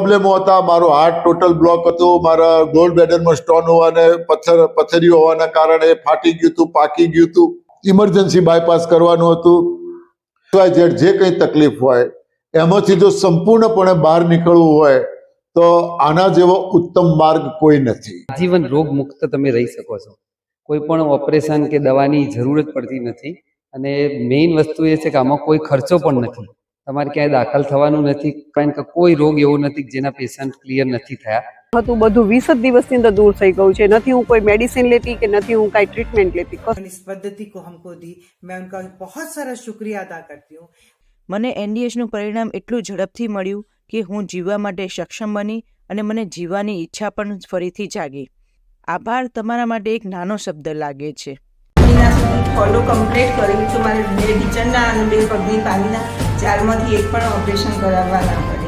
પ્રોબ્લેમો હતા, મારો heart total block હતું, મારા ગોલ્ડ બેડરમાં સ્ટોન હોવાને, પથ્થર પથ્થરીઓ હોવાના કારણે ફાટી ગયું હતું, પાકી ગયું હતું. ઇમરજન્સી બાયપાસ કરવાનું હતું. સિવાય જે કંઈ તકલીફ હોય, એમાંથી જો સંપૂર્ણપણે બહાર નીકળવું હોય, તો આના જેવો ઉત્તમ માર્ગ કોઈ નથી. આજીવન રોગ મુક્ત તમે રહી શકો છો. કોઈ પણ ઓપરેશન કે દવાની જરૂર જ પડતી નથી. અને મેઇન વસ્તુ એ છે કે આમાં કોઈ ખર્ચો પણ નથી. તમારે ક્યાંય દાખલ થવાનું નથી કારણ કે કોઈ રોગ એવો નથી કે જેના પેશન્ટ ક્લિયર નથી થયા હતું બધું વીસ જ દિવસની અંદર દૂર થઈ ગયું છે નથી હું કોઈ મેડિસિન લેતી કે નથી હું કાંઈ ટ્રીટમેન્ટ લેતી કશું इस पद्धति को हमको दी मैं उनका बहुत सारा शुक्रिया अदा करती हूँ મને એનડીએસનું પરિણામ એટલું ઝડપથી મળ્યું કે હું જીવવા માટે સક્ષમ બની અને મને જીવવાની ઈચ્છા પણ ફરીથી જાગી આભાર તમારા માટે એક નાનો શબ્દ લાગે છે સુધી ફોલો કમ્પ્લીટ કર્યું તો મારે બે કિચનના અને બે પગની પાણીના ચારમાંથી એક પણ ઓપરેશન કરાવવા ના